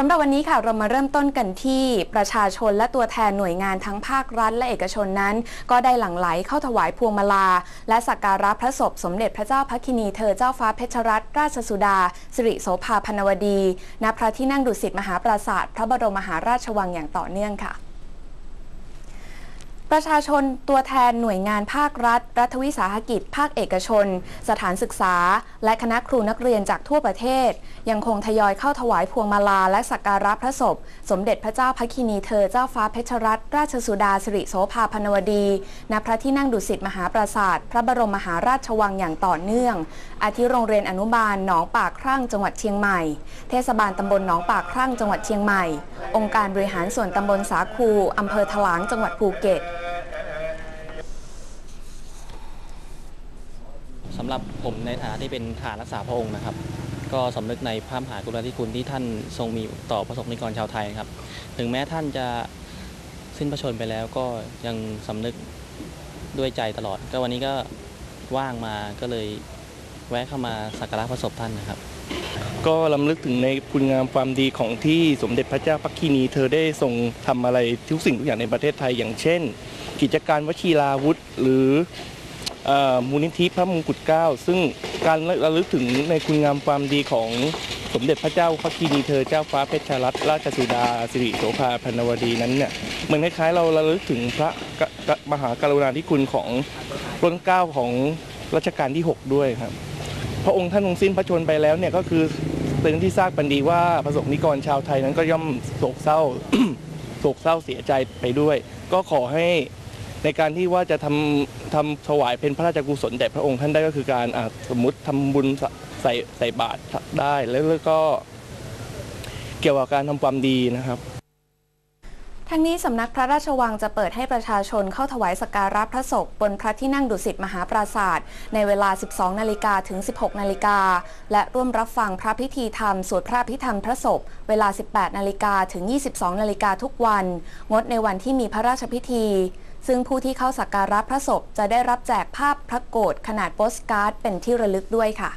สำหรับวันนี้ค่ะเรามาเริ่มต้นกันที่ประชาชนและตัวแทนหน่วยงานทั้งภาครัฐและเอกชนนั้น ก็ได้หลั่งไหลเข้าถวายพวงมาลา และสักการะพระศพสมเด็จพระเจ้าพักินีเธอเจ้าฟ้าเพชรรัตนราชสุดา สิริโสภาพนวดี ณพระที่นั่งดุสิตมหาปราสาทพระบรมมหาราชวังอย่างต่อเนื่องค่ะ ประชาชนตัวแทนหน่วยงานภาครัฐ รัฐวิสาหกิจ ภาคเอกชน สถานศึกษา และคณะครูนักเรียนจากทั่วประเทศ ยังคงทยอยเข้าถวายพวงมาลาและสักการะพระศพ สมเด็จพระเจ้าพักินีเธอเจ้าฟ้าเพชรรัตนราชสุดาสิริโสภาพนวดี ณ พระที่นั่งดุสิตมหาปราสาท พระบรมมหาราชวังอย่างต่อเนื่อง อาทิโรงเรียนอนุบาลหนองปากครั่งจังหวัดเชียงใหม่ เทศบาลตำบลหนองปากครั่งจังหวัดเชียงใหม่ องค์การบริหารส่วนตำบลสาคูอำเภอถลางจังหวัดภูเก็ต สำหรับผมในฐานะที่เป็นทารรักษาพระองค์นะครับ ก็สำนึกในพระมหากรุณาธิคุณที่ท่านทรงมีต่อประสบนิกรชาวไทยครับ ถึงแม้ท่านจะสิ้นพระชนไปแล้วก็ยังสำนึกด้วยใจตลอด ก็วันนี้ก็ว่างมาก็เลยแวะเข้ามาสักการะพระศพท่านนะครับ ก็ลำลึกถึงในคุณงามความดีของที่สมเด็จพระเจ้าพักคีนีเธอได้ทรงทำอะไรทุกสิ่งทุกอย่างในประเทศไทย อย่างเช่น กิจการวชิราวุธหรือ มูลนิธิพระมงกุฎเกล้าซึ่งการระลึกถึงในคุณงามความดีของสมเด็จพระเจ้าพักคีนีเธอเจ้าฟ้าเพชรรัตนราชสุดาสิริโสภาพนวดีนั้นเนี่ยเหมือนคล้ายๆเราระลึกถึงพระมหากรุณาธิคุณของรัชเก้าของรัชกาลที่ 6 ด้วยครับ พระองค์ท่านทรงสิ้นพระชนไปแล้วเนี่ยก็คือเป็นที่ทราบกันดีว่าประสบนิกรชาวไทยนั้นก็ย่อมโศกเศร้าโศกเศร้าเสียใจไปด้วย ก็ขอให้ ในการที่ว่าจะทำทำถวายเป็นพระราชกุศลแด่พระองค์ท่านได้ก็คือการสมมติทำบุญใส่ใส่บาตรได้แล้วก็เกี่ยวกับการทำความดีนะครับทั้งนี้สำนักพระราชวังจะเปิดให้ประชาชนเข้าถวายสักการะพระศพบนพระที่นั่งดุสิตมหาปราศาสตร์ในเวลา 12 นาฬิกาถึง 16 นาฬิกา และร่วมรับฟังพระพิธีธรรม สวดพระพิธรรมพระศพ เวลา 18 นาฬิกาถึง 22 นาฬิกาทุกวัน งดในวันที่มีพระราชพิธี ซึ่งผู้ที่เข้าสักการะพระศพจะได้รับแจกภาพพระโกรธขนาดโปสการ์ดเป็นที่ระลึกด้วยค่ะ